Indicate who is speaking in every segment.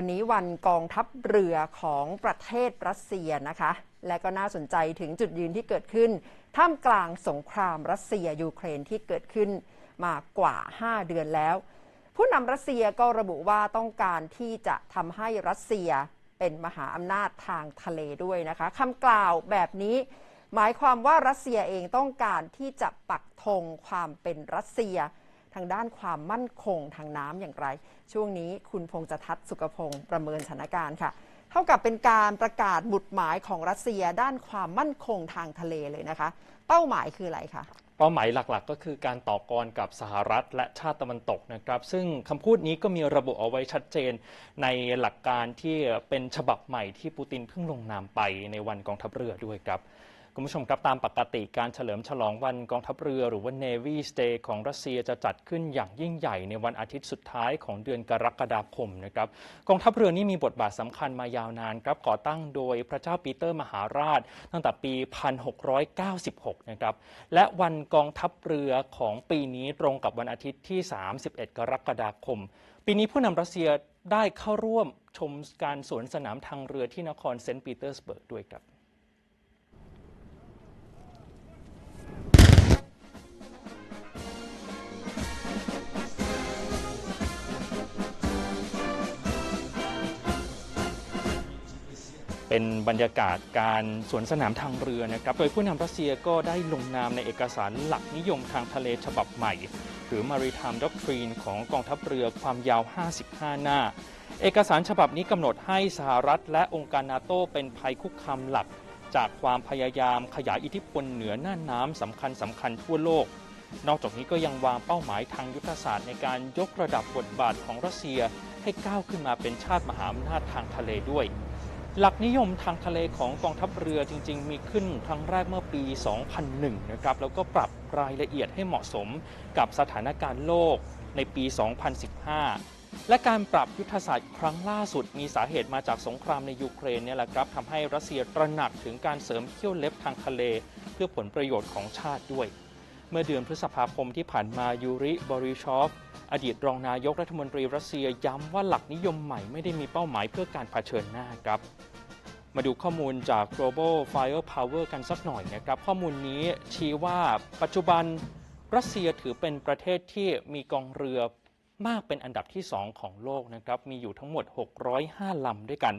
Speaker 1: วันนี้วันกองทัพเรือของประเทศรัสเซียนะคะ และก็น่าสนใจถึงจุดยืนที่เกิดขึ้น ท่ามกลางสงครามรัสเซียยูเครนที่เกิดขึ้นมากว่า 5 เดือนแล้ว ผู้นำรัสเซียก็ระบุว่าต้องการที่จะทำให้รัสเซียเป็นมหาอำนาจทางทะเลด้วยนะคะคำกล่าวแบบนี้ หมายความว่ารัสเซียเองต้องการที่จะปักธงความเป็นรัสเซียางด้านความมั่นคงทางน้ำอย่างไร ช่วงนี้คุณพงษ์จทัศน์สุขพงศ์ประเมินสถานการณ์ค่ะ เท่ากับเป็นการประกาศบุตรหมายของรัสเซียด้านความมั่นคงทางทะเลเลยนะคะ เป้าหมายคืออะไรคะ
Speaker 2: เป้าหมายหลักๆ ก็คือการต่อกรกับสหรัฐและชาติตะวันตกนะครับ ซึ่งคำพูดนี้ก็มีระบุเอาไว้ชัดเจนในหลักการที่เป็นฉบับใหม่ที่ปูตินเพิ่งลงนามไปในวันกองทัพเรือด้วยครับ คุณผู้ชมครับตามปกติการเฉลิมฉลองวันกองทัพเรือหรือว่า Navy Day ของรัสเซียจะจัดขึ้นอย่างยิ่งใหญ่ในวันอาทิตย์สุดท้ายของเดือนกรกฎาคมนะครับกองทัพเรือนี่มีบทบาทสำคัญมายาวนานครับก่อตั้งโดยพระเจ้าปีเตอร์มหาราช ตั้งแต่ปี 1696 นะครับและวันกองทัพเรือของปีนี้ตรงกับวันอาทิตย์ที่ 31 กรกฎาคม ปีนี้ผู้นำรัสเซียได้เข้าร่วมชมการสวนสนามทางเรือที่นครเซนต์ปีเตอร์สเบิร์กด้วยครับ เป็นบรรยากาศการสวนสนามทางเรือนะครับ โดยผู้นำรัสเซียก็ได้ลงนามในเอกสารหลักนิยมทางทะเลฉบับใหม่ หรือ Maritime Doctrine ของกองทัพเรือความยาว 55 หน้า เอกสารฉบับนี้กำหนดให้สหรัฐและองค์การนาโตเป็นภัยคุกคามหลัก จากความพยายามขยายอิทธิพลเหนือน่านน้ำสำคัญสำคัญทั่วโลก นอกจากนี้ก็ยังวางเป้าหมายทางยุทธศาสตร์ในการยกระดับบทบาทของรัสเซียให้ก้าวขึ้นมาเป็นชาติมหาอำนาจทางทะเลด้วย หลักนิยมทางทะเลของกองทัพเรือจริง ๆ มีขึ้นครั้งแรกเมื่อปี 2001 นะครับ แล้วก็ปรับรายละเอียดให้เหมาะสมกับสถานการณ์โลกในปี 2015 และการปรับยุทธศาสตร์ครั้งล่าสุดมีสาเหตุมาจากสงครามในยูเครนเนี่ยแหละครับทำให้รัสเซียตระหนักถึงการเสริมเขี้ยวเล็บทางทะเล เพื่อผลประโยชน์ของชาติด้วย เมื่อเดือนพฤษภาคมที่ผ่านมายูริบริชอฟอดีตรองนายกรัฐมนตรีรัสเซียย้ำว่าหลักนิยมใหม่ไม่ได้มีเป้าหมายเพื่อการเผชิญหน้าครับ มาดูข้อมูลจาก Global Firepower กันสักหน่อยนะครับ ข้อมูลนี้ชี้ว่าปัจจุบันรัสเซียถือเป็นประเทศที่มีกองเรือมากเป็นอันดับที่ 2 ของโลกนะครับ มีอยู่ทั้งหมด 605 ลำด้วยกัน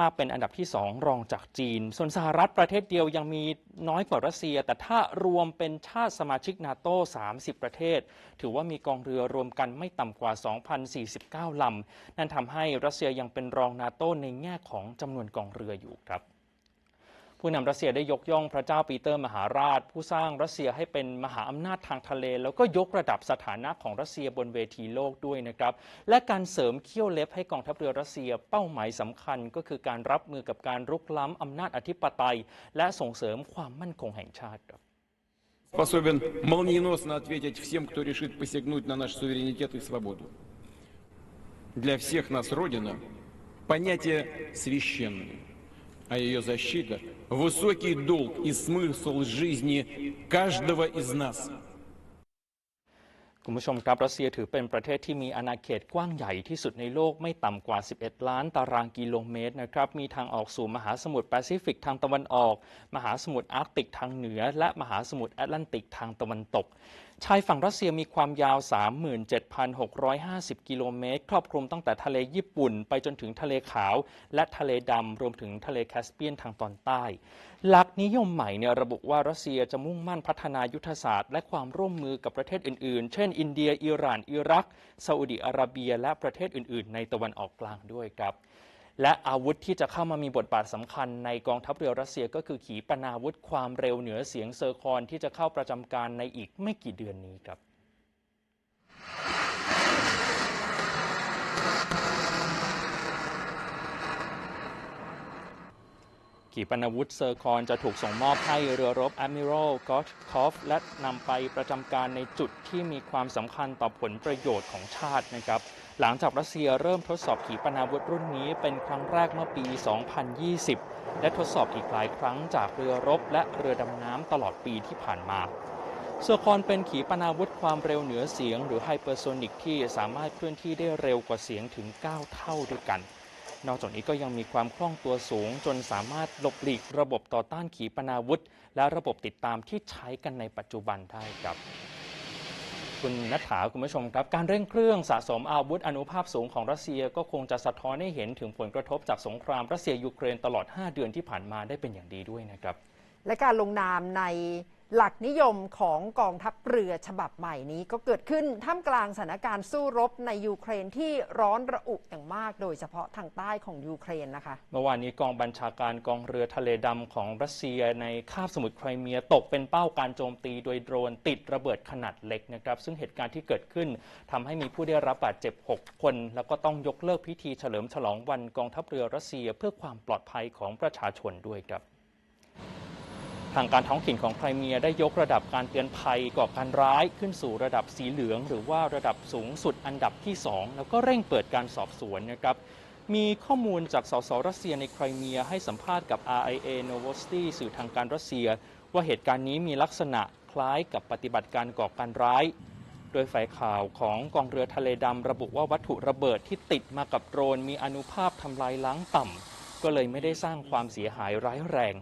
Speaker 2: มากเป็นอันดับที่ 2 รองจากจีน ส่วนสหรัฐประเทศเดียวยังมีน้อยกว่ารัสเซีย แต่ถ้ารวมเป็นชาติสมาชิกนาโต30 ประเทศ ถือว่ามีกองเรือรวมกันไม่ต่ำกว่า 2,049 ลำ นั่นทำให้รัสเซียยังเป็นรองนาโตในแง่ของจำนวนกองเรืออยู่ครับ ผู้นำรัสเซียได้ยกย่องพระเจ้าปีเตอร์มหาราช ผู้สร้างรัสเซียให้เป็นมหาอำนาจทางทะเล แล้วก็ยกระดับสถานะของรัสเซียบนเวทีโลกด้วยนะครับ และการเสริมเขี้ยวเล็บให้กองทัพเรือรัสเซียเป้าหมายสำคัญก็คือการรับมือกับการรุกล้ำอำนาจอธิปไตย และส่งเสริมความมั่นคงแห่งชาติครับ
Speaker 3: способен молниеносно ответить всем, кто решит посягнуть на наш суверенитет и свободу. Для всех нас Родина – понятие священное, А ее защита – высокий долг и смысл жизни каждого из нас –
Speaker 2: คุณผู้ชมครับรัสเซียถือเป็นประเทศที่มีอาณาเขตกว้างใหญ่ที่สุดในโลกไม่ต่ำกว่า 11 ล้านตารางกิโลเมตรนะครับมีทางออกสู่มหาสมุทรแปซิฟิกทางตะวันออก มหาสมุทรอาร์กติกทางเหนือ และมหาสมุทรแอตแลนติกทางตะวันตกชายฝั่งรัสเซียมีความยาว 37,650 กิโลเมตร ครอบคลุมตั้งแต่ทะเลญี่ปุ่น ไปจนถึงทะเลขาว และทะเลดำ รวมถึงทะเลแคสเปียนทางตอนใต้หลักนิยมใหม่เนี่ยระบุว่ารัสเซียจะมุ่งมั่นพัฒนายุทธศาสตร์ และความร่วมมือกับประเทศอื่นๆ เช่น อินเดีย อิหร่าน อิรักซาอุดิอาระเบีย และประเทศอื่น ๆ ในตะวันออกกลางด้วยครับ และอาวุธที่จะเข้ามามีบทบาทสำคัญในกองทัพเรือรัสเซียก็คือขีปนาวุธความเร็วเหนือเสียงเซอร์คอนที่จะเข้าประจำการในอีกไม่กี่เดือนนี้ครับ ขีปนาวุธเซอร์คอนจะถูกส่งมอบให้เรือรบ Admiral g o t k o v และนำไปประจำการในจุดที่มีความสำคัญต่อผลประโยชน์ของชาตินะครับ หลังจากรัสเซียเริ่มทดสอบขีปนาวุธรุ่นนี้เป็นครั้งแรกเมื่อปี 2020 และทดสอบอีกหลายครั้งจากเรือรบและเรือดำน้ำตลอดปีที่ผ่านมาเซอร์คอนเป็นขีปนาวุธความเร็วเหนือเสียง หรือไฮเปอร์โซนิกที่สามารถเคลื่อนที่ได้เร็วกว่าเสียงถึง 9 เท่าด้วยกัน นอกจากนี้ก็ยังมีความคล่องตัวสูง จนสามารถหลบหลีกระบบต่อต้านขีปนาวุธ และระบบติดตามที่ใช้กันในปัจจุบันได้ครับคุณนัทถาคุณผู้ชมครับ การเร่งเครื่องสะสมอาวุธอนุภาพสูงของรัสเซียก็คงจะสะท้อนให้เห็นถึงผลกระทบจากสงครามรัสเซียยูเครนตลอด 5 เดือนที่ผ่านมาได้เป็นอย่างดีด้วยนะครับ
Speaker 1: และการลงนามในหลักนิยมของกองทัพเรือฉบับใหม่นี้ก็เกิดขึ้นท่ามกลางสถานการณ์สู้รบในยูเครนที่ร้อนระอุอย่างมาก โดยเฉพาะทางใต้ของยูเครนนะคะ
Speaker 2: เมื่อวานนี้กองบัญชาการกองเรือทะเลดำของรัสเซียในคาบสมุทรไครเมียตกเป็นเป้าการโจมตีโดยโดรนติดระเบิดขนาดเล็กนะครับ ซึ่งเหตุการณ์ที่เกิดขึ้นทำให้มีผู้ได้รับบาดเจ็บ 6 คน แล้วก็ต้องยกเลิกพิธีเฉลิมฉลองวันกองทัพเรือรัสเซีย เพื่อความปลอดภัยของประชาชนด้วยครับ ทางการท้องถิ่นของไครเมียได้ยกระดับการเตือนภัยก่อการร้ายขึ้นสู่ระดับสีเหลือง หรือว่าระดับสูงสุดอันดับที่ 2 แล้วก็เร่งเปิดการสอบสวนนะครับมีข้อมูลจากสสรัสเซียในไครเมียให้สัมภาษณ์กับ RIA Novosti สื่อทางการรัสเซีย ว่าเหตุการณ์นี้มีลักษณะคล้ายกับปฏิบัติการก่อการร้าย โดยฝ่ายข่าวของกองเรือทะเลดำระบุว่าวัตถุระเบิดที่ติดมากับโดรนมีอนุภาพทำลายล้างต่ำก็เลยไม่ได้สร้างความเสียหายร้ายแรง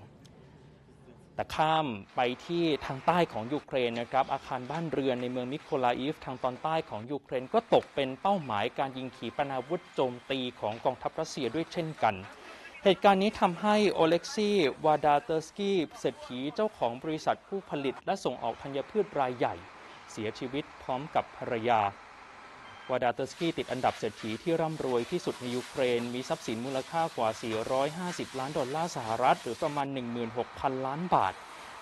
Speaker 2: แต่ข้ามไปที่ทางใต้ของยูเครนนะครับอาคารบ้านเรือนในเมืองมิโคลาอีฟ ทางตอนใต้ของยูเครนก็ตกเป็นเป้าหมายการยิงขีปนาวุธโจมตีของกองทัพรัสเซียด้วยเช่นกัน เหตุการณ์นี้ทำให้โอเล็กซีวาดาเตอร์สกี้เศรษฐีเจ้าของบริษัทผู้ผลิตและส่งออกธัญพืชรายใหญ่ เสียชีวิตพร้อมกับภรรยา วาดาเตอร์สกี้ติดอันดับเศรษฐีที่ร่ำรวยที่สุดในยูเครน มีทรัพย์สินมูลค่ากว่า 450 ล้านดอลลาร์สหรัฐ หรือประมาณ 16,000 ล้านบาท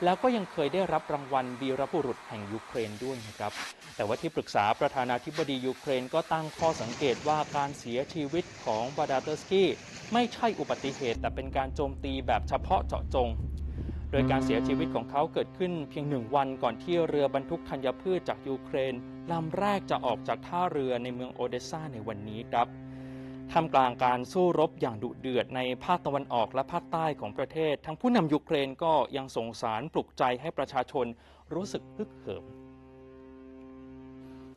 Speaker 2: แล้วก็ยังเคยได้รับรางวัลวีรบุรุษแห่งยูเครนด้วยนะครับ แต่ว่าที่ปรึกษาประธานาธิบดียูเครนก็ตั้งข้อสังเกตว่าการเสียชีวิตของวาดาเตอร์สกี้ไม่ใช่อุบัติเหตุ แต่เป็นการโจมตีแบบเฉพาะเจาะจงโดยการเสียชีวิตของเขาเกิดขึ้นเพียงหนึ่งวันก่อนที่เรือบรรทุกธัญพืชจากยูเครน ลำแรกจะออกจากท่าเรือในเมืองโอเดสซาในวันนี้ครับท่ามกลางการสู้รบอย่างดุเดือดในภาคตะวันออกและภาคใต้ของประเทศ ทั้งผู้นำยูเครนก็ยังส่งสารปลุกใจให้ประชาชนรู้สึกฮึกเหิม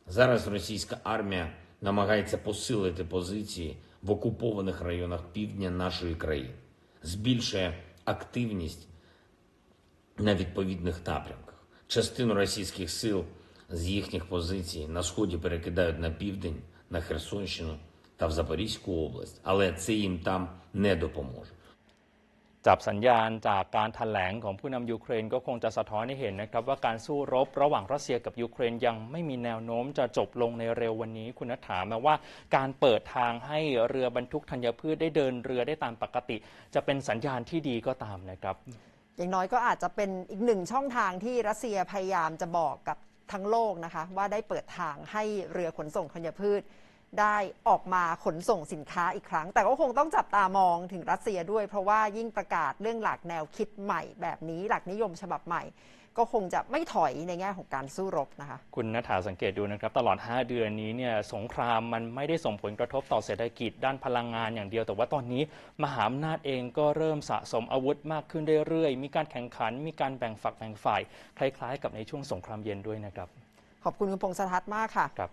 Speaker 4: Зараз російська армія намагається посилити позиції в окупованих районах півдня нашої країни, збільшує активність на відповідних напрямках. Частину російських сил з їхніх позицій на сході перекидають на південь, на Херсонщину та в Запорізьку область, але це їм там не допоможе.
Speaker 2: จับสัญญาณจากการถแถลงของผู้นำยูเครนก็คงจะสะท้อนให้เห็นนะครับ ว่าการสู้รบระหว่างรัสเซียกับยูเครนยังไม่มีแนวโน้มจะจบลงในเร็ววันนี้ คุณนัทถามมาว่าการเปิดทางให้เรือบรรทุกธัญพืชได้เดินเรือได้ตามปกติ จะเป็นสัญญาณที่ดีก็ตามนะครับ
Speaker 1: อย่างน้อยก็อาจจะเป็นอีกหนึ่งช่องทางที่รัสเซียพยายามจะบอกกับ ทั้งโลกนะคะ ว่าได้เปิดทางให้เรือขนส่งธัญพืช ได้ออกมาขนส่งสินค้าอีกครั้ง แต่ก็คงต้องจับตามองถึงรัสเซียด้วย เพราะว่ายิ่งประกาศเรื่องหลักแนวคิดใหม่แบบนี้ หลักนิยมฉบับใหม่ ก็คงจะไม่ถอยในแง่ของการสู้รบนะคะ
Speaker 2: คุณนัฐาสังเกตดูนะครับ ตลอด 5 เดือนนี้เนี่ยสงครามมันไม่ได้ส่งผลกระทบต่อเศรษฐกิจด้านพลังงานอย่างเดียว แต่ว่าตอนนี้มหาอำนาจเองก็เริ่มสะสมอาวุธมากขึ้นเรื่อยๆ มีการแข่งขัน มีการแบ่งฝักแบ่งฝ่าย คล้ายๆ กับในช่วงสงครามเย็นด้วยนะครับ
Speaker 1: ขอบคุณคุณพงษ์สทัศน์มากค่ะ
Speaker 2: ครับ